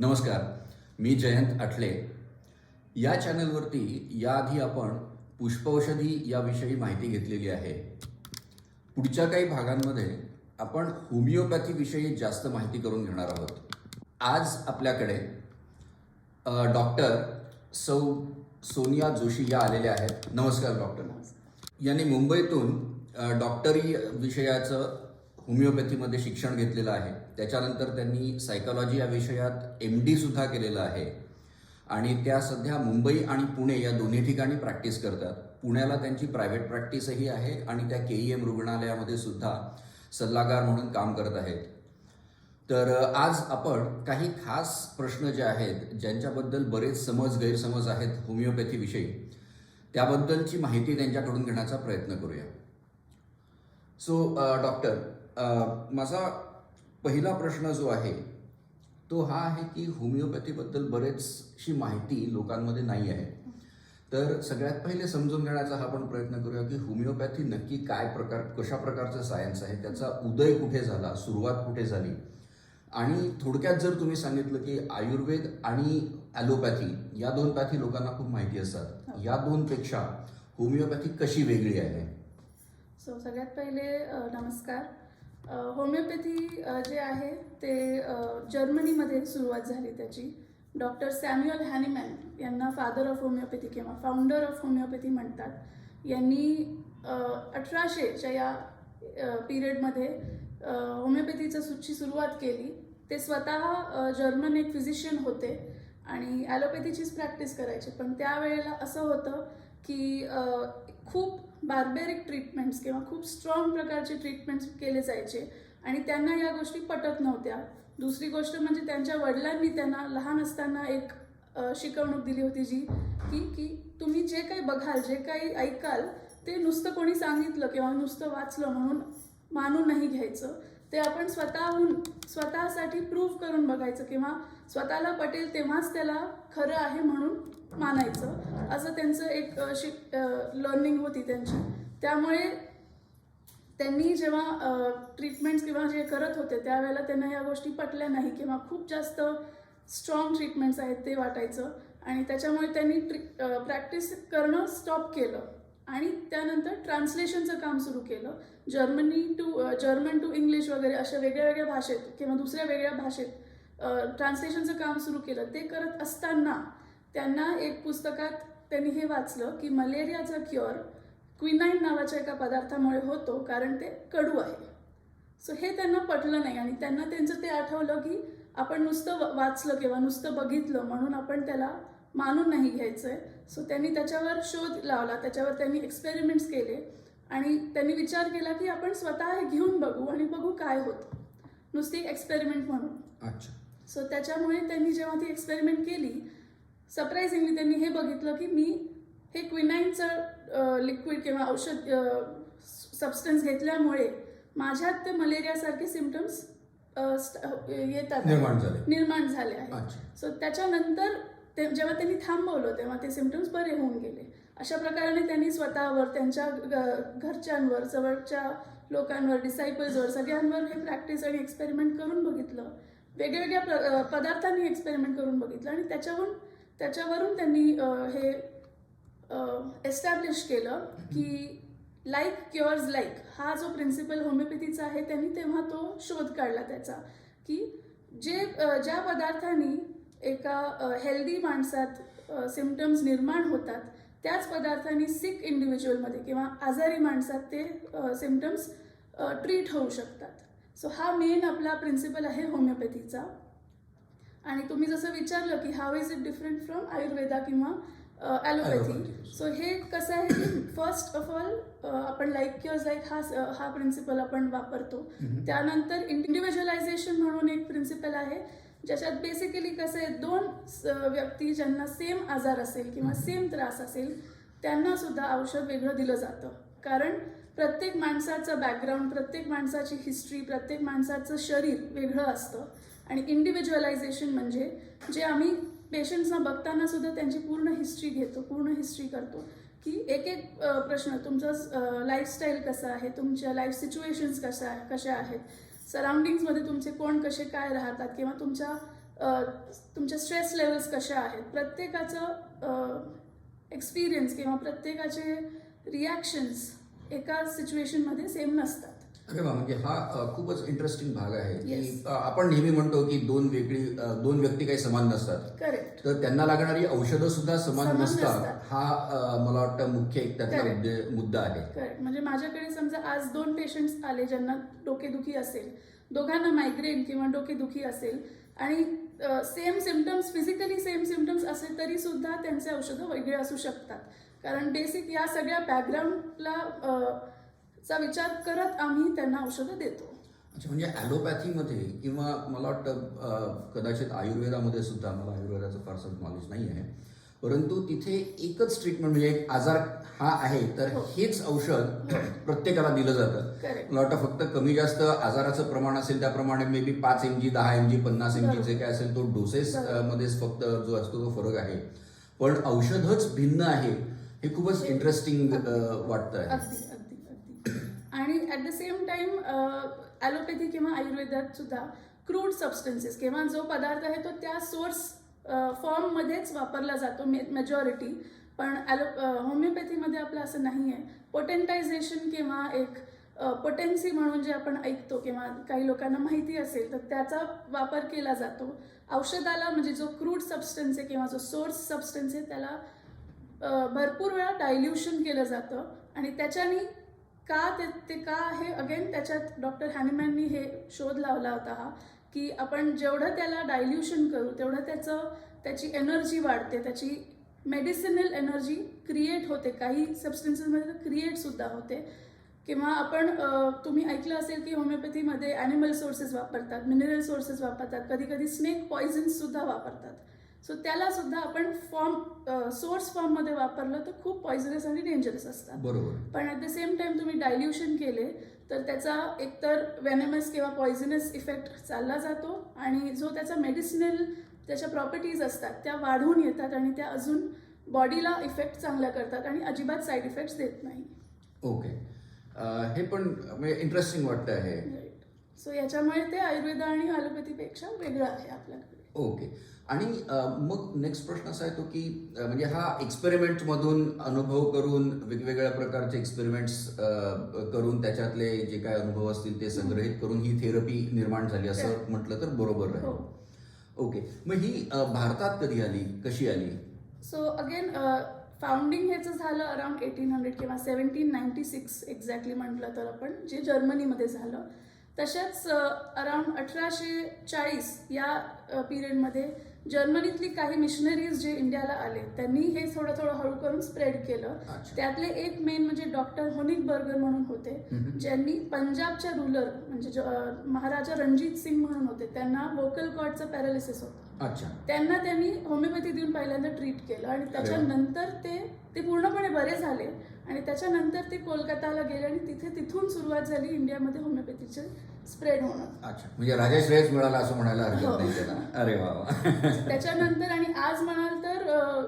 नमस्कार मी जयंत आठले या चॅनलवरती याआधी आपण पुष्पौषधी याविषयी माहिती घेतलेली आहे. पुढच्या काही भागांमध्ये आपण होमिओपॅथीविषयी जास्त माहिती करून घेणार आहोत. आज आपल्याकडे डॉक्टर सौ सोनिया जोशी या आलेल्या आहेत. नमस्कार डॉक्टर. यांनी मुंबईतून डॉक्टरी विषयाचं होमिओपॅथीमध्ये शिक्षण घेतलेलं आहे. त्याच्यानंतर त्यांनी सायकॉलॉजी या विषयात एम डी सुद्धा केलेलं आहे. आणि त्या सध्या मुंबई आणि पुणे या दोन्ही ठिकाणी प्रॅक्टिस करतात. पुण्याला त्यांची प्रायव्हेट प्रॅक्टिसही आहे आणि त्या के ई एम रुग्णालयामध्ये सुद्धा सल्लागार म्हणून काम करत आहेत. तर आज आपण काही खास प्रश्न जे आहेत ज्यांच्याबद्दल बरेच समज गैरसमज आहेत होमिओपॅथीविषयी त्याबद्दलची माहिती त्यांच्याकडून घेण्याचा प्रयत्न करूया. सो डॉक्टर माझा पहिला प्रश्न जो आहे तो हा आहे की होमिओपॅथीबद्दल बरेचशी माहिती लोकांमध्ये नाही आहे. तर सगळ्यात पहिले समजून घेण्याचा हा आपण प्रयत्न करूया की होमिओपॅथी नक्की काय प्रकार कशा प्रकारचं सायन्स आहे त्याचा उदय कुठे झाला सुरुवात कुठे झाली? आणि थोडक्यात जर तुम्ही सांगितलं की आयुर्वेद आणि ॲलोपॅथी या दोन पॅथी लोकांना खूप माहिती असतात. या दोनपेक्षा होमिओपॅथी कशी वेगळी आहे? सो सगळ्यात पहिले नमस्कार. होमिओपॅथी जे आहे ते जर्मनीमध्ये सुरुवात झाली त्याची. डॉक्टर सॅम्युअल हॅनिमॅन यांना फादर ऑफ होमिओपॅथी किंवा फाउंडर ऑफ होमिओपॅथी म्हणतात. यांनी अठराशेच्या या पिरियडमध्ये होमिओपॅथीचं सुची सुरुवात केली. ते स्वतः जर्मन एक फिजिशियन होते आणि ॲलोपॅथीचीच प्रॅक्टिस करायचे. पण त्यावेळेला असं होतं की खूप बार्बेरिक ट्रीटमेंट्स किंवा खूप स्ट्रॉंग प्रकारचे ट्रीटमेंट्स केले जायचे. आणि त्यांना या गोष्टी पटत नव्हत्या. दुसरी गोष्ट म्हणजे त्यांच्या वडिलांनी त्यांना लहान असताना एक शिकवणूक दिली होती जी की की तुम्ही जे काही बघाल जे काही ऐकाल ते नुसतं कोणी सांगितलं किंवा नुसतं वाचलं म्हणून मानून नाही घ्यायचं. ते आपण स्वतःहून स्वतःसाठी प्रूव्ह करून बघायचं किंवा स्वतःला पटेल तेव्हाच त्याला खरं आहे म्हणून मानायचं. असं त्यांचं एक अ, शिक लर्निंग होती त्यांची. त्यामुळे त्यांनी जेव्हा ट्रीटमेंट्स किंवा जे करत होते त्यावेळेला त्यांना या गोष्टी पटल्या नाही किंवा खूप जास्त स्ट्रॉंग ट्रीटमेंट्स आहेत ते वाटायचं. आणि त्याच्यामुळे त्यांनी ट्री प्रॅक्टिस करणं स्टॉप केलं. आणि त्यानंतर ट्रान्सलेशनचं काम सुरू केलं. Germany to German to English वगैरे अशा वेगळ्या वेगळ्या भाषेत किंवा दुसऱ्या वेगळ्या भाषेत ट्रान्सलेशनचं काम सुरू केलं. ते करत असताना त्यांना एक पुस्तकात त्यांनी हे वाचलं की मलेरियाचा क्युअर क्विनाईन नावाच्या एका पदार्थामुळे होतो कारण ते कडू आहे. सो हे त्यांना पटलं नाही आणि त्यांना त्यांचं ते आठवलं की आपण नुसतं वाचलं किंवा नुसतं बघितलं म्हणून आपण त्याला मानून नाही घ्यायचं आहे सो त्यांनी त्याच्यावर शोध लावला त्याच्यावर त्यांनी एक्सपेरिमेंट्स केले आणि त्यांनी विचार केला की आपण स्वतः हे घेऊन बघू आणि बघू काय होतं. नुसती एक्सपेरिमेंट म्हणून. अच्छा. सो त्याच्यामुळे त्यांनी जेव्हा ती एक्सपेरिमेंट केली सरप्राईझिंगली त्यांनी हे बघितलं की मी हे क्विनाईनचं लिक्विड किंवा औषध सबस्टन्स घेतल्यामुळे माझ्यात ते मलेरियासारखे सिमटम्स येतात. निर्माण झाले. निर्माण झाले आहेत. अच्छा. सो त्याच्यानंतर ते जेव्हा त्यांनी थांबवलं तेव्हा ते सिमटम्स बरे होऊन गेले. अशा प्रकारे त्यांनी स्वतःवर त्यांच्या घरच्यांवर जवळच्या लोकांवर डिसायपल्सवर सगळ्यांवर हे प्रॅक्टिस आणि एक्सपेरिमेंट करून बघितलं. वेगवेगळ्या प्र- पदार्थांनी एक्सपेरिमेंट करून बघितलं आणि त्याच्यावरून त्याच्यावरून त्यांनी हे एस्टॅब्लिश केलं की लाईक क्युअर्स लाईक हा जो प्रिन्सिपल होमिओपॅथीचा आहे त्यांनी तेव्हा तो शोध काढला त्याचा की जे ज्या पदार्थांनी एका हेल्दी माणसात सिमटम्स निर्माण होतात त्याच पदार्थांनी सिक इंडिव्हिज्युअलमध्ये किंवा आजारी माणसात ते सिमटम्स ट्रीट होऊ शकतात. सो हा मेन आपला प्रिन्सिपल आहे होमिओपॅथीचा आणि तुम्ही जसं विचारलं की how is it different from Ayurveda किंवा ॲलोपॅथी. सो हे कसं आहे की फर्स्ट ऑफ ऑल आपण लाईक किंवा लाईक हा हा प्रिन्सिपल आपण वापरतो. त्यानंतर इंडिव्हिज्युअलायझेशन म्हणून एक प्रिन्सिपल आहे ज्याच्यात बेसिकली कसं आहे दोन व्यक्ती ज्यांना सेम आजार असेल किंवा सेम त्रास असेल त्यांना सुद्धा औषध वेगळं दिलं जातं. कारण प्रत्येक माणसाचं बॅकग्राऊंड प्रत्येक माणसाची हिस्ट्री प्रत्येक माणसाचं शरीर वेगळं असतं. आणि इंडिव्हिज्युअलायझेशन म्हणजे जे आम्ही पेशंट्सना बघताना सुद्धा त्यांची पूर्ण हिस्ट्री घेतो पूर्ण हिस्ट्री करतो. की एक एक प्रश्न तुमचं लाईफस्टाईल कसा आहे? तुमच्या लाईफ सिच्युएशन्स कशा कशा आहेत? सराउंडिंग्समध्ये तुमचे कोण कसे काय राहतात? किंवा तुमच्या तुमच्या स्ट्रेस लेवल्स कशा आहेत? प्रत्येकाचं एक्सपिरियन्स किंवा प्रत्येकाचे रिॲक्शन्स एका सिच्युएशनमध्ये सेम नसतात. अरे वा म्हणजे हा खूपच इंटरेस्टिंग भाग आहे की आपण नेहमी म्हणतो की दोन वेगळी दोन व्यक्ती काही समान नसतात. तर त्यांना लागणारी औषधं सुद्धा समान नसतात. हा मला वाटतं मुख्य एक त्यातला. मुद्दे- आहे. म्हणजे माझ्याकडे समजा आज दोन पेशंट्स आले ज्यांना डोकेदुखी असेल. दोघांना मायग्रेन किंवा डोकेदुखी असेल. आणि same symptoms physically same symptoms असेल तरी सुद्धा त्यांचे औषधं वेगळे असू शकतात. कारण बेसिक या सगळ्या बॅकग्राऊंडला चा विचार करत आम्ही त्यांना औषधं देतो. अच्छा म्हणजे ॲलोपॅथीमध्ये किंवा मला वाटतं कदाचित आयुर्वेदामध्ये सुद्धा मला आयुर्वेदाचं फारसं नॉलेज नाही आहे. परंतु तिथे एकच ट्रीटमेंट म्हणजे एक आजार हा आहे तर हो. हेच औषध प्रत्येकाला दिलं जातं. मला वाटतं फक्त कमी जास्त आजाराचं प्रमाण असेल त्याप्रमाणे मे बी पाच एम जी दहा एम जी पन्नास एम जी. जे काय असेल तो डोसेस. मध्येच फक्त जो असतो तो फरक आहे. पण औषधच भिन्न आहे. हे खूपच इंटरेस्टिंग वाटतं आहे अगदी अगदी अगदी. आणि at the same time allopathy किंवा आयुर्वेदात सुद्धा क्रूड सबस्टन्सेस किंवा जो पदार्थ आहे तो त्या सोर्स फॉर्ममध्येच वापरला जातो मेजॉरिटी पण ॲलो होमिओपॅथीमध्ये आपलं असं नाही आहे पोटेंटायझेशन किंवा एक पोटेन्सी म्हणून जे आपण ऐकतो किंवा काही लोकांना माहिती असेल तर त्याचा वापर केला जातो. औषधाला म्हणजे जो क्रूड सबस्टन्स आहे किंवा जो सोर्स सबस्टन्स आहे त्याला भरपूर वेळा डायल्युशन केलं जातं. आणि त्याच्याने का ते ते का हे अगेन त्याच्यात डॉक्टर हॅनिमॅननी हे शोध लावला होता हा की आपण जेवढं त्याला डायल्युशन करू तेवढं त्याचं त्याची एनर्जी वाढते. त्याची मेडिसिनल एनर्जी क्रिएट होते. काही सबस्टन्सेसमध्ये क्रिएटसुद्धा होते. किंवा आपण तुम्ही ऐकलं असेल की होमिओपॅथीमध्ये ॲनिमल सोर्सेस वापरतात मिनरल सोर्सेस वापरतात. कधी कधी स्नेक पॉइझन्ससुद्धा वापरतात. सो त्याला सुद्धा आपण फॉर्म सोर्स फॉर्ममध्ये वापरलं तर खूप पॉयझनस आणि डेंजरस असतात. बरोबर. पण ॲट द सेम टाइम तुम्ही डायल्युशन केले तर त्याचा एकतर वेनेमस किंवा पॉयझनस इफेक्ट चालला जातो आणि जो त्याचा मेडिसिनल त्याच्या प्रॉपर्टीज असतात त्या वाढून येतात आणि त्या अजून बॉडीला इफेक्ट चांगला करतात आणि अजिबात साईड इफेक्ट्स देत नाही. ओके. हे पण म्हणजे इंटरेस्टिंग वाटतं आहे. सो याच्यामुळे ते आयुर्वेद आणि ॲलोपॅथीपेक्षा वेगळं आहे आपल्याकडे. ओके. आणि मग नेक्स्ट प्रश्न असा येतो की म्हणजे हा एक्सपेरिमेंट मधून अनुभव करून वेगवेगळ्या प्रकारचे एक्सपेरिमेंट्स करून त्याच्यातले जे काय अनुभव असतील ते संग्रहित करून ही थेरपी निर्माण झाली असं. म्हटलं तर बरोबर हो. राहील ओके मग ही भारतात कधी आली? कशी आली? सो अगेन फाउंडिंग ह्याचं झालं अराउंड एटीन हंड्रेड किंवा सेवन्टीन नाईन्टी सिक्स एक्झॅक्टली म्हटलं तर आपण जे जर्मनीमध्ये झालं. तशाच अराउंड अठराशे चाळीस या पिरियडमध्ये जर्मनीतली काही मिशनरीज जे इंडियाला आले त्यांनी हे थोडं थोडं हळू करून स्प्रेड केलं. त्यातले एक मेन म्हणजे डॉक्टर होनिक बर्गर म्हणून होते. ज्यांनी पंजाबच्या रुलर म्हणजे महाराजा रणजित सिंग म्हणून होते त्यांना वोकल कॉर्डचं पॅरालिसिस होतं. त्यांना त्यांनी होमिओपॅथी देऊन पहिल्यांदा ट्रीट केलं आणि त्याच्यानंतर ते ते पूर्णपणे बरे झाले. आणि त्याच्यानंतर ते कोलकाताला गेले आणि तिथे तिथून सुरुवात झाली इंडियामध्ये होमिओपॅथीचे स्प्रेड होणं. अच्छा म्हणजे राजाश्रेयच मिळाला असं म्हणायला हो. हरकत नाही त्याला. अरे वा त्याच्यानंतर आणि आज म्हणाल तर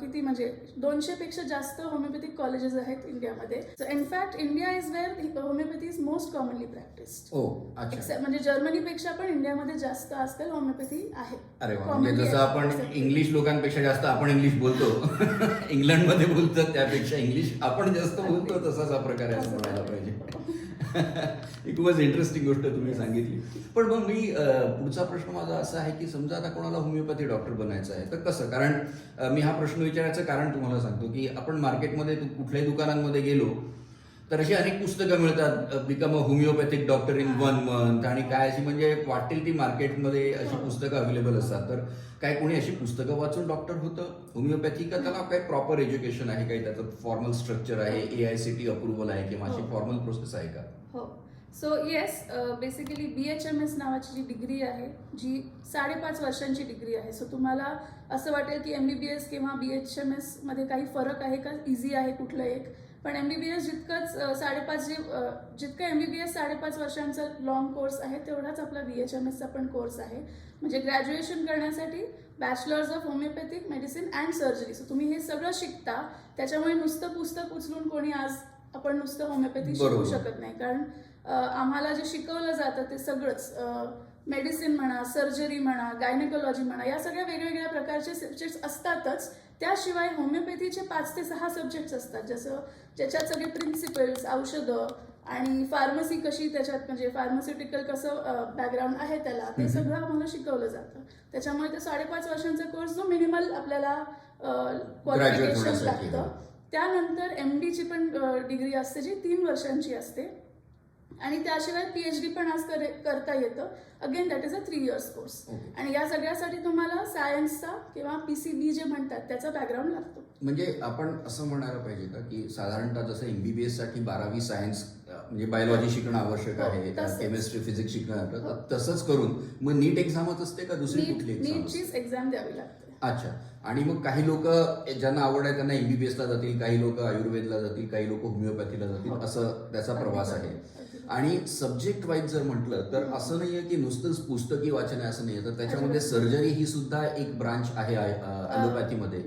किती म्हणजे दोनशे पेक्षा जास्त होमिओपॅथिक कॉलेजेस आहेत इंडियामध्ये. So in fact India is where homeopathy is most commonly practised ओ अच्छा. म्हणजे जर्मनीपेक्षा पण इंडियामध्ये जास्त आजकाल होमिओपॅथी आहे. अरे म्हणजे जसं आपण. इंग्लिश लोकांपेक्षा जास्त आपण इंग्लिश बोलतो. इंग्लंडमध्ये बोलतात त्यापेक्षा इंग्लिश आपण जास्त बोलतो तसाच हा प्रकार आहे ही खूपच इंटरेस्टिंग गोष्ट तुम्ही सांगितली. पण मग मी पुढचा प्रश्न माझा असा आहे की समजा आता कोणाला होमिओपॅथी डॉक्टर बनायचं आहे तर कसं? कारण मी हा प्रश्न विचारायचं कारण तुम्हाला सांगतो की आपण मार्केटमध्ये कुठल्याही दुकानांमध्ये गेलो तर अशी अनेक पुस्तकं मिळतात become a homeopathic doctor in one month आणि काय अशी म्हणजे वाटेल ती मार्केटमध्ये अशी पुस्तकं अवेलेबल असतात. तर काय कोणी अशी पुस्तकं वाचून डॉक्टर होतं? होमिओपॅथी का? त्याला काय प्रॉपर एज्युकेशन आहे? काही त्याचं फॉर्मल स्ट्रक्चर आहे? A I C T approval आहे? किंवा अशी हो. फॉर्मल प्रोसेस आहे का? हो. So yes basically B H M S नावाची जी डिग्री आहे जी साडेपाच वर्षांची डिग्री आहे. सो तुम्हाला असं वाटेल की एम बी बी एस किंवा बी एच एम एसमध्ये काही फरक आहे का? इझी आहे कुठलं एक. पण एम बी बी एस जितकंच uh, साडेपाच जे uh, जितकं एम बी बी एस साडेपाच वर्षांचा लॉंग कोर्स आहे तेवढाच आपला बी एच एम एसचा पण कोर्स आहे. म्हणजे ग्रॅज्युएशन करण्यासाठी bachelors of homeopathic medicine and surgery so तुम्ही हे सगळं शिकता त्याच्यामुळे नुसतं पुस्तक उचलून कोणी आज आपण नुसतं होमिओपॅथी शिकू. शकत नाही. कारण आम्हाला जे शिकवलं जातं ते सगळंच मेडिसिन म्हणा सर्जरी म्हणा गायनेकोलॉजी म्हणा या सगळ्या वेगवेगळ्या प्रकारचे सब्जेक्ट्स असतातच. त्याशिवाय होमिओपॅथीचे पाच ते सहा सब्जेक्ट्स असतात. जसं ज्याच्यात सगळे प्रिन्सिपल्स औषधं आणि फार्मसी कशी त्याच्यात म्हणजे फार्मास्युटिकल कसं बॅकग्राऊंड आहे त्याला ते. सगळं आम्हाला शिकवलं जातं. त्याच्यामुळे ते साडेपाच वर्षांचा कोर्स जो मिनिमल आपल्याला क्वालिफिकेशन लागतं. त्यानंतर एम डीची पण डिग्री असते जी तीन वर्षांची असते. आणि त्याशिवाय पीएच डी पण आज करे- करता येतं. Again that is a three years course आणि या सगळ्यासाठी तुम्हाला सायन्सचा किंवा पीसीबी जे म्हणतात त्याचा बॅकग्राऊंड लागतो. म्हणजे आपण असं म्हणायला पाहिजे का की साधारणतः जसं एमबीबीएससाठी बारावी सायन्स म्हणजे बायोलॉजी शिकणं आवश्यक हो, आहे. केमिस्ट्री फिजिक्स शिकणं. हो. तसंच करून. मग नीट एक्झामच असते का दुसरी कुठली नीटचीच एक्झाम द्यावी लागते. अच्छा आणि मग काही लोक ज्यांना आवड आहे त्यांना एमबीबीएस ला जातील काही लोक आयुर्वेदला जातील काही लोक होमिओपॅथीला जातील हो. असं त्याचा प्रवास आहे. आणि सब्जेक्ट वाईज जर म्हटलं तर. असं नाहीये की नुसतंच पुस्तकी वाचन आहे असं नाहीये तर त्याच्यामध्ये सर्जरी ही सुद्धा एक ब्रांच आहे ॲलोपॅथीमध्ये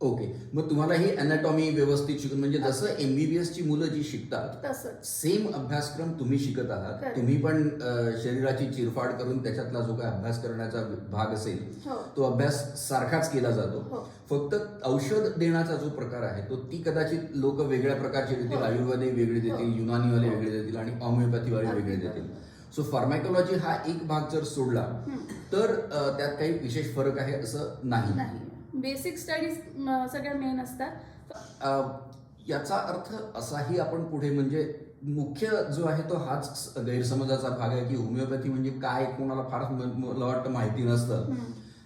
ओके मग तुम्हाला ही अनॅटॉमी व्यवस्थित शिकून म्हणजे जसं एमबीबीएस ची मुलं जी शिकतात तसंच सेम अभ्यासक्रम तुम्ही शिकत आहात Correct. तुम्ही पण अ, शरीराची चिरफाड करून त्याच्यातला जो काही अभ्यास करण्याचा भाग असेल हो तो अभ्यास सारखाच केला जातो हो फक्त औषध देण्याचा जो प्रकार आहे तो ती कदाचित लोक वेगळ्या प्रकारचे देतील हो. आयुर्वेदही वेगळे देतील हो. युनानीवाले हो. वेगळे देतील आणि होमिओपॅथीवाले वेगळे. देतील सो फार्मॅकोलॉजी हा एक भाग जर सोडला हम्म. तर अ, त्यात काही विशेष फरक आहे असं नाही नाही बेसिक स्टडीज सगळ्या मेन असतात. याचा अर्थ असाही आपण पुढे म्हणजे मुख्य जो आहे तो हाच गैरसमजाचा भाग आहे की होमिओपॅथी म्हणजे काय कोणाला फार मला वाटतं माहिती नसतं.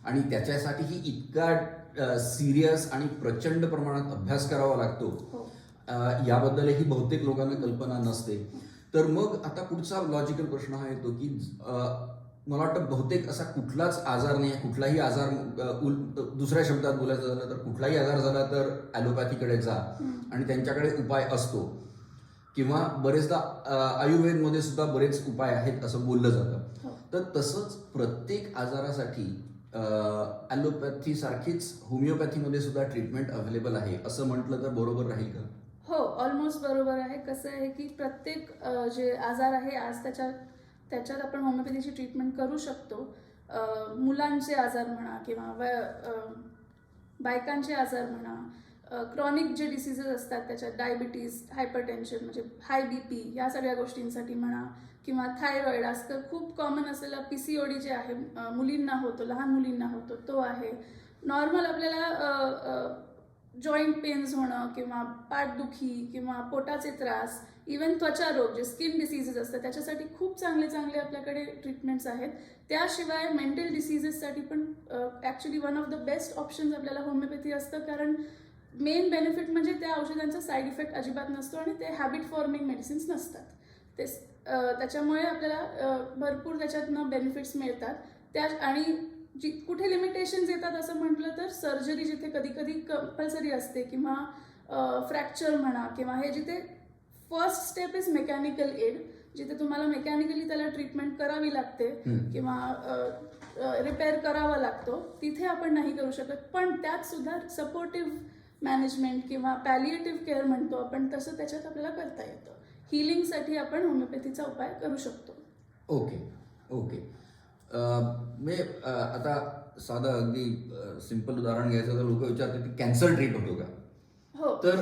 आणि त्याच्यासाठीही इतका सिरियस आणि प्रचंड प्रमाणात अभ्यास करावा लागतो. हो. याबद्दलही बहुतेक लोकांना कल्पना नसते. तर मग आता पुढचा लॉजिकल प्रश्न हा येतो की मला वाटतं बहुतेक असा कुठलाच आजार नाही आहे. कुठलाही आजार दुसऱ्या शब्दात बोलायचं झालं तर कुठलाही आजार झाला तर ॲलोपॅथीकडे जा. आणि त्यांच्याकडे उपाय असतो. किंवा बरेचदा आयुर्वेदमध्ये सुद्धा बरेच उपाय आहेत असं बोललं जातं. हो. तर तसंच प्रत्येक आजारासाठी ॲलोपॅथी सारखीच होमिओपॅथीमध्ये सुद्धा ट्रीटमेंट अवेलेबल आहे. असं म्हटलं तर बरोबर राहील का? हो ऑलमोस्ट बरोबर आहे. कसं आहे की प्रत्येक जे आजार आहे आज त्याच्यात त्याच्यात आपण होमिओपॅथीची ट्रीटमेंट करू शकतो. मुलांचे आजार म्हणा किंवा व बायकांचे आजार म्हणा क्रॉनिक जे डिसिजेस असतात त्याच्यात डायबिटीज हायपरटेन्शन म्हणजे हाय बी पी या सगळ्या गोष्टींसाठी म्हणा किंवा थायरॉईड आजकाल खूप कॉमन असलेला P C O D J आहे मुलींना होतो लहान मुलींना होतो तो आहे. नॉर्मल आपल्याला जॉईंट पेन्स होणं किंवा पाठदुखी किंवा पोटाचे त्रास इवन त्वचा रोग जे स्किन डिसीजेस असतात त्याच्यासाठी खूप चांगले चांगले आपल्याकडे ट्रीटमेंट्स आहेत. त्याशिवाय मेंटल डिसीजेससाठी पण actually one of the best options आपल्याला होमिओपॅथी असतं. कारण मेन बेनिफिट म्हणजे त्या औषधांचा साईड इफेक्ट अजिबात नसतो आणि ते हॅबिट फॉर्मिंग मेडिसिन्स नसतात. ते त्याच्यामुळे आपल्याला भरपूर त्याच्यातनं बेनिफिट्स मिळतात. त्या आणि जी कुठे लिमिटेशन्स येतात असं म्हटलं तर सर्जरी जिथे कधी कधी कंपल्सरी असते किंवा फ्रॅक्चर म्हणा किंवा हे जिथे first step is mechanical aid जिथे तुम्हाला मेकॅनिकली त्याला ट्रीटमेंट करावी लागते. किंवा रिपेअर करावा लागतो तिथे आपण नाही करू शकत. पण त्यात सुद्धा सपोर्टिव्ह मॅनेजमेंट किंवा पॅलिएटिव्ह केअर म्हणतो आपण तसं त्याच्यात आपल्याला करता येतं. हिलिंगसाठी आपण होमिओपॅथीचा उपाय करू शकतो. Okay okay. म्हणजे अ, आता साधं अगदी सिंपल उदाहरण घ्यायचं तर लोक विचारतात की कॅन्सर ट्रीट होतो का? हो. तर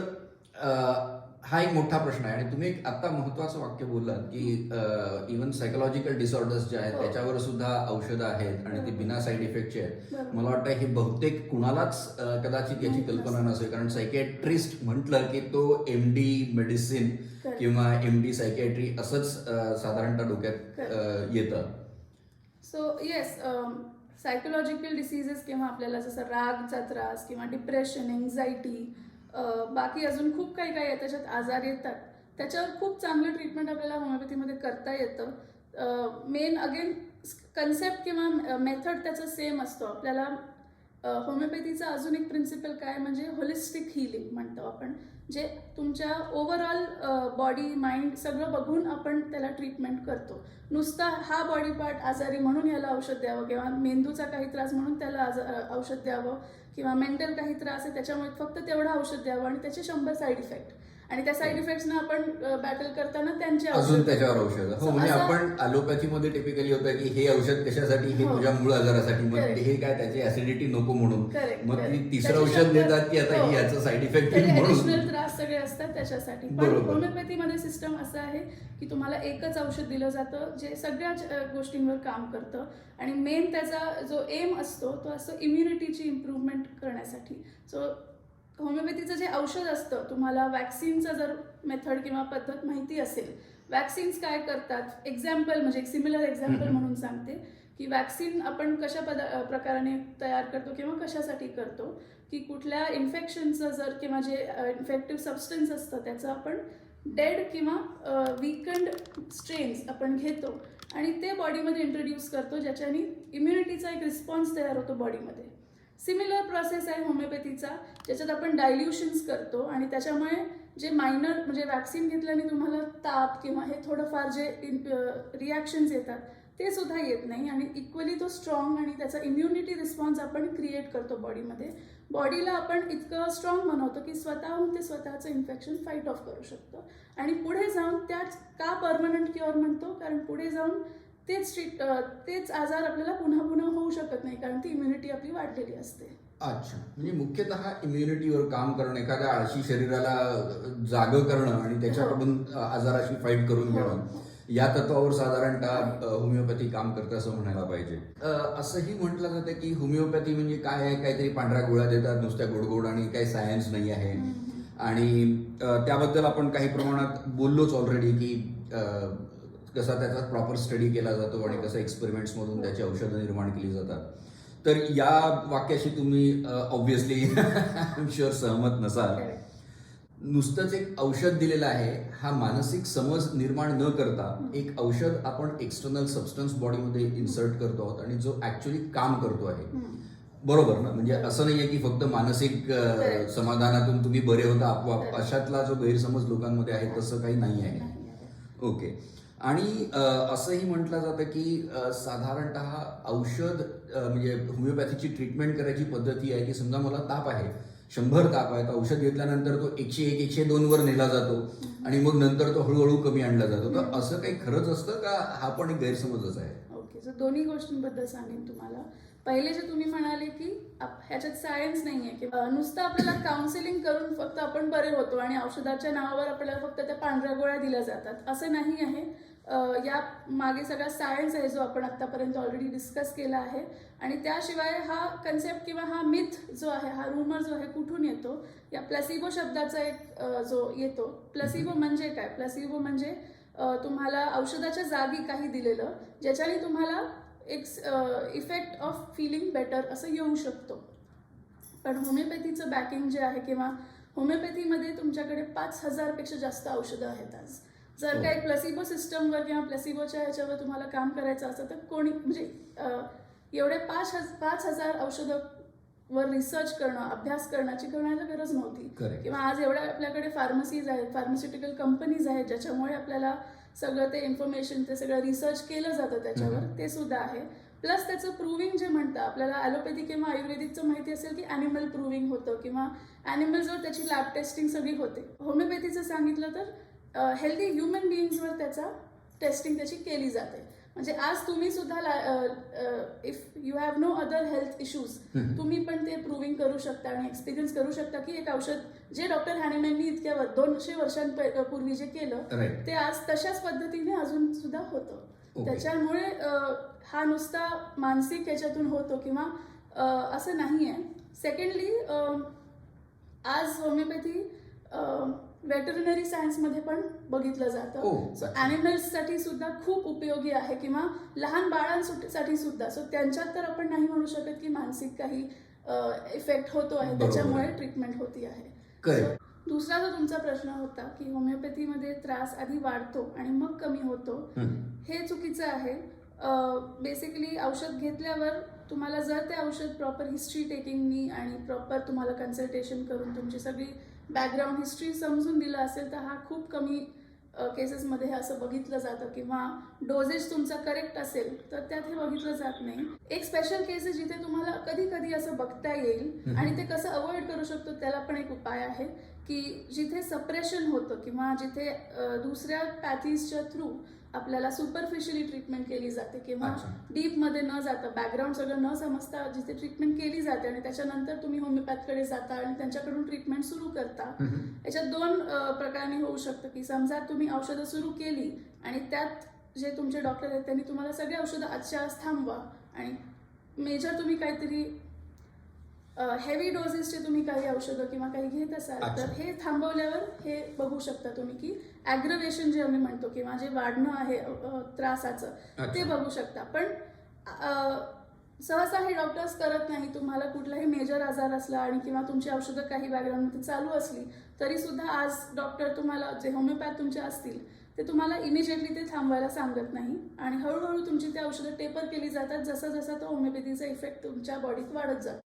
हा एक मोठा प्रश्न आहे आणि तुम्ही एक आता महत्वाचं वाक्य बोललात की इवन सायकोलॉजिकल डिसऑर्डर्स जे आहेत हो. त्याच्यावर सुद्धा औषधं आहेत आणि ती. बिना साईड इफेक्टचे आहेत. मला वाटतं हे बहुतेक कुणालाच कदाचित याची कल्पना नसेल. कारण सायकॅट्रिस्ट म्हटलं की तो एम डी मेडिसिन. किंवा एम डी सायकॅट्री असंच साधारणतः डोक्यात येतं सो येस सायकोलॉजिकल डिसिजेस किंवा आपल्याला जसं रागचा त्रास किंवा डिप्रेशन एन्झायटी बाकी अजून खूप काही काही आहे. त्याच्यात आजार येतात. त्याच्यावर खूप चांगलं ट्रीटमेंट आपल्याला होमिओपॅथीमध्ये करता येतं. मेन अगेन कन्सेप्ट किंवा मेथड त्याचं सेम असतो. आपल्याला होमिओपॅथीचा अजून एक प्रिन्सिपल काय म्हणजे होलिस्टिक हिलिंग म्हणतो आपण. जे तुमच्या ओव्हरऑल बॉडी माइंड सगळं बघून आपण त्याला ट्रीटमेंट करतो. नुसता हा बॉडी पार्ट आजारी म्हणून याला औषध द्यावं किंवा मेंदूचा काही त्रास म्हणून त्याला आजार औषध द्यावं किंवा मेंटल काही त्रास आहे त्याच्यामुळे फक्त तेवढं औषध द्यावं आणि त्याचे शंभर साईड इफेक्ट आणि त्या साईड इफेक्ट्सना आपण बॅटल करताना त्यांचे अजून त्याच्यावर औषध. हो म्हणजे आपण अलोपॅथीमध्ये टिपिकली होतं की हे औषध कशासाठी हे हो. तुझ्या मूळ आजारासाठी मग. हे काय त्याची ऍसिडिटी नको म्हणून. मग. तिसरं औषध देतात की आता याचं साईड इफेक्ट ऍडिशनल त्रास सगळे असतात त्याच्यासाठी. पण. होमिओपॅथीमध्ये सिस्टम असं आहे की तुम्हाला एकच औषध दिलं जातं जे सगळ्याच गोष्टींवर काम करतं. आणि मेन त्याचा जो एम असतो तो असतो इम्युनिटीची इम्प्रूव्हमेंट करण्यासाठी. सो होमिओपॅथीचं जे औषध असतं तुम्हाला वॅक्सिनचं जर मेथड किंवा पद्धत माहिती असेल वॅक्सिन्स काय करतात एक्झाम्पल म्हणजे एक सिमिलर एक्झाम्पल. म्हणून सांगते की वॅक्सिन आपण कशा पदा प्रकाराने तयार करतो किंवा कशासाठी करतो की कुठल्या इन्फेक्शनचं जर किंवा जे इन्फेक्टिव्ह सबस्टन्स असतं त्याचं आपण डेड किंवा वीकंड स्ट्रेन्स आपण घेतो आणि ते बॉडीमध्ये इंट्रोड्यूस करतो ज्याच्याने इम्युनिटीचा एक रिस्पॉन्स तयार होतो बॉडीमध्ये सिमिलर प्रोसेस आहे होमिओपॅथीचा ज्याच्यात आपण डायल्युशन्स करतो आणि त्याच्यामुळे जे मायनर म्हणजे वॅक्सिन घेतल्याने तुम्हाला ताप किंवा हे थोडंफार जे रिॲक्शन्स येतात ते सुद्धा येत नाही आणि इक्वली तो स्ट्रॉंग आणि त्याचा इम्युनिटी रिस्पॉन्स आपण क्रिएट करतो बॉडीमध्ये बॉडीला आपण इतकं स्ट्रॉंग बनवतो की स्वतःहून ते स्वतःचं इन्फेक्शन फाईट ऑफ करू शकतो. आणि पुढे जाऊन त्याच का परमनंट क्युअर म्हणतो? कारण पुढे जाऊन तेच ट्रीट तेच आजार आपल्याला पुन्हा पुन्हा होऊ शकत नाही कारण ती इम्युनिटी आपली वाढलेली असते. अच्छा. म्हणजे मुख्यतः इम्युनिटीवर काम करणं एखाद्या आळशी शरीराला जाग करणं आणि त्याच्याकडून आजाराशी फाईट करून हो. घेणं या तत्वावर साधारणतः होमिओपॅथी काम करतं असं म्हणायला पाहिजे. असंही म्हटलं जातं की होमिओपॅथी म्हणजे काय आहे? काहीतरी पांढऱ्या गोळ्या देतात नुसत्या गोडगोड आणि काही सायन्स नाही आहे. आणि त्याबद्दल आपण काही प्रमाणात बोललोच ऑलरेडी की कसा त्याचा प्रॉपर स्टडी केला जातो आणि कसं एक्सपेरिमेंट्समधून त्याची औषधं निर्माण केली जातात तर या वाक्याशी तुम्ही ऑब्व्हियसली शुअर सहमत नसाल. नुसतंच एक औषध दिलेलं आहे हा मानसिक समज निर्माण न करता एक औषध आपण एक्सटर्नल सबस्टन्स बॉडीमध्ये इन्सर्ट करतो आहोत आणि जो ऍक्च्युली काम करतो आहे. बरोबर ना म्हणजे असं नाहीये की फक्त मानसिक. समाधानातून तुम्ही बरे होता आपोआप. अशातला जो गैरसमज लोकांमध्ये आहे तसं काही नाही आहे नाही आहे. ओके आणि असंही म्हटलं जातं की साधारणत साधारणतः औषध म्हणजे होमिओपॅथीची ट्रीटमेंट करायची पद्धती आहे की समजा मला ताप आहे शंभर ताप आहे तर औषध घेतल्यानंतर तो एकशे एक एकशे दोन वर नेला जातो आणि मग नंतर तो हळूहळू कमी आणला जातो. तर असं काही खरंच असतं का हा पण एक गैरसमजच आहे? ओके सो दोन्ही गोष्टींबद्दल सांगेन तुम्हाला. पहिले जे तुम्ही म्हणाले की आप- ह्याच्यात सायन्स नाहीये की नुसतं आपल्याला काउन्सिलिंग करून फक्त आपण बरे होतो आणि औषधाच्या नावावर आपल्याला फक्त त्या पांढऱ्या गोळ्या दिल्या जातात. असं नाही आहे. या मागे सगळा सायन्स आहे जो आपण आत्तापर्यंत ऑलरेडी डिस्कस केला आहे. आणि त्याशिवाय हा कन्सेप्ट किंवा हा मिथ जो आहे हा रुमर जो आहे कुठून येतो? या प्लसिबो शब्दाचा एक जो येतो. प्लसिबो म्हणजे काय? प्लसिबो म्हणजे तुम्हाला औषधाच्या जागी काही दिलेलं ज्याच्याने तुम्हाला एक इफेक्ट ऑफ फिलिंग बेटर असं येऊ शकतो पण होमिओपॅथीचं बॅकिंग जे आहे किंवा होमिओपॅथीमध्ये तुमच्याकडे पाच हजारपेक्षा जास्त औषधं आहेत आज जर हो. काही प्लसिबो सिस्टमवर किंवा प्लसिबोच्या ह्याच्यावर तुम्हाला काम करायचं असतं तर कोणी म्हणजे एवढे पाच हज पाच हजार औषधं वर रिसर्च करणं अभ्यास करण्याची करण्याला गरज नव्हती. किंवा आज एवढ्या आपल्याकडे फार्मसीज आहेत फार्मास्युटिकल कंपनीज आहेत ज्याच्यामुळे आपल्याला सगळं ते इन्फॉर्मेशन ते सगळं रिसर्च केलं जातं त्याच्यावर ते सुद्धा आहे. प्लस त्याचं प्रूविंग जे म्हणतं आपल्याला ॲलोपॅथी किंवा आयुर्वेदिकचं माहिती असेल की ॲनिमल प्रूविंग होतं किंवा ॲनिमल्सवर त्याची लॅब टेस्टिंग सगळी होते. होमिओपॅथीचं सांगितलं तर हेल्दी ह्युमन बिईंग्सवर त्याचा टेस्टिंग त्याची केली जाते. म्हणजे आज तुम्ही सुद्धा if you have no other health issues तुम्ही पण ते प्रूव्हिंग करू शकता आणि एक्सपिरियन्स करू शकता की एक औषध जे डॉक्टर हॅनेमॅननी इतक्या दोनशे वर्षांपूर्वी जे केलं ते आज तशाच पद्धतीने अजून सुद्धा होतं. त्याच्यामुळे हा नुसता मानसिक याच्यातून होतो किंवा असं नाही आहे सेकंडली आज होमिओपॅथी वेटरनरी सायन्समध्ये पण बघितलं जातं. सो ॲनिमल्ससाठी सुद्धा खूप उपयोगी आहे किंवा लहान बाळांसाठी सुद्धा. सो त्यांच्यात तर आपण नाही म्हणू शकत की मानसिक काही इफेक्ट होतो आहे. त्याच्यामुळे ट्रीटमेंट होती आहे. दुसरा जो तुमचा प्रश्न होता की होमिओपॅथीमध्ये त्रास आधी वाढतो आणि मग कमी होतो हे चुकीचं आहे. बेसिकली औषध घेतल्यावर तुम्हाला जर ते औषध प्रॉपर हिस्ट्री टेकिंगनी आणि प्रॉपर तुम्हाला कन्सल्टेशन करून तुमची सगळी बॅकग्राऊंड हिस्ट्री समजून दिलं असेल तर हा खूप कमी केसेसमध्ये असं बघितलं जातं किंवा डोजेस तुमचा करेक्ट असेल तर त्यात हे बघितलं जात नाही एक स्पेशल केस आहे जिथे तुम्हाला कधी कधी असं बघता येईल. आणि ते कसं अवॉइड करू शकतो त्याला पण एक उपाय आहे की जिथे सप्रेशन होतं किंवा जिथे दुसऱ्या पॅथीजच्या थ्रू आपल्याला सुपरफिशियली ट्रीटमेंट केली जाते किंवा. डीपमध्ये न जाता बॅकग्राऊंड सगळं न समजता जिथे ट्रीटमेंट केली जाते आणि त्याच्यानंतर तुम्ही होमिओपॅथकडे जाता आणि त्यांच्याकडून ट्रीटमेंट सुरू करता. याच्यात दोन प्रकारांनी होऊ शकतं की समजा तुम्ही औषधं सुरू केली आणि त्यात जे तुमचे डॉक्टर आहेत त्यांनी तुम्हाला सगळे औषधं आजच्या आज थांबवा आणि मेजर तुम्ही काहीतरी हेवी डोसेसचे तुम्ही काही औषधं किंवा काही घेत असाल. तर हे थांबवल्यावर हे बघू शकता तुम्ही की ॲग्रवेशन जे आम्ही म्हणतो किंवा जे वाढणं आहे त्रासाचं. ते बघू शकता पण सहसा हे डॉक्टर्स करत नाही तुम्हाला कुठलाही मेजर आजार असला आणि किंवा तुमची औषधं काही बॅकग्राऊंडमध्ये चालू असली तरी सुद्धा आज डॉक्टर तुम्हाला जे होमिओपॅथ तुमचे असतील ते तुम्हाला इमिजिएटली ते थांबवायला सांगत नाही आणि हळूहळू तुमची ते औषधं टेपर केली जातात जसं जसं तो होमिओपॅथीचा इफेक्ट तुमच्या बॉडीत वाढत जातो